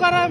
करन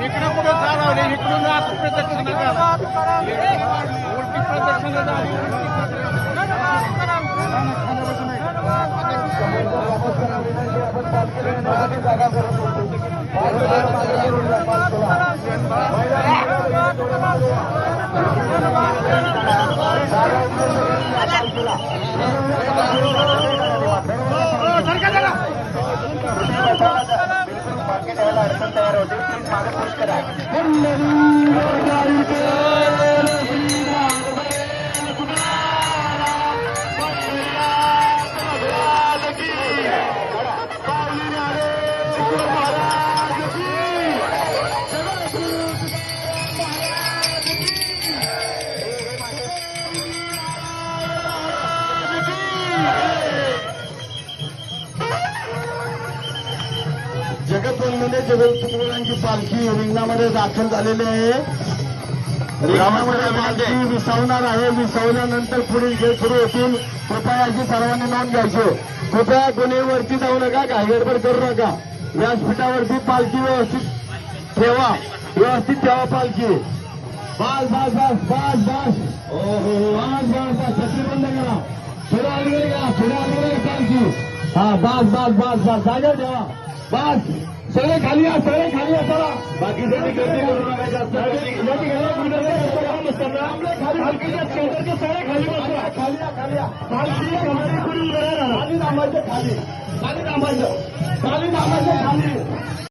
इकडे कुठे चालवले इकडून आता प्रदक्षिणा करा उलटी प्रदक्षिणा झाली जगतवंदने जगतगुरुंची पालखी रिंगणामध्ये दाखल झालेली आहे. रिंगणामध्ये पालखी विसावणार आहे. विसावल्यानंतर पुढील खेळ सुरू होतील. कृपया याची सर्वांनी नोंद घ्यायची. कृपया कोणी वरती जाऊ नका. काय गडबड करू नका. व्यासपीठावरती पालखी व्यवस्थित ठेवा. व्यवस्थित ठेवा पालखी. बस बस बस बस बस. हो हो बस बस. बस बंद करा. थोडं अलीकडे का थोडं अलीकडे पालखी हा बस बस बस बस जागेवर ठेवा. बस. सगळे खाली या सगळे खाली या चला. आपल्या खाली सगळे खाली खाली या खाली या. खाली खाली थांबायचं खाली. खाली थांबायचं. खाली थांबायचं खाली.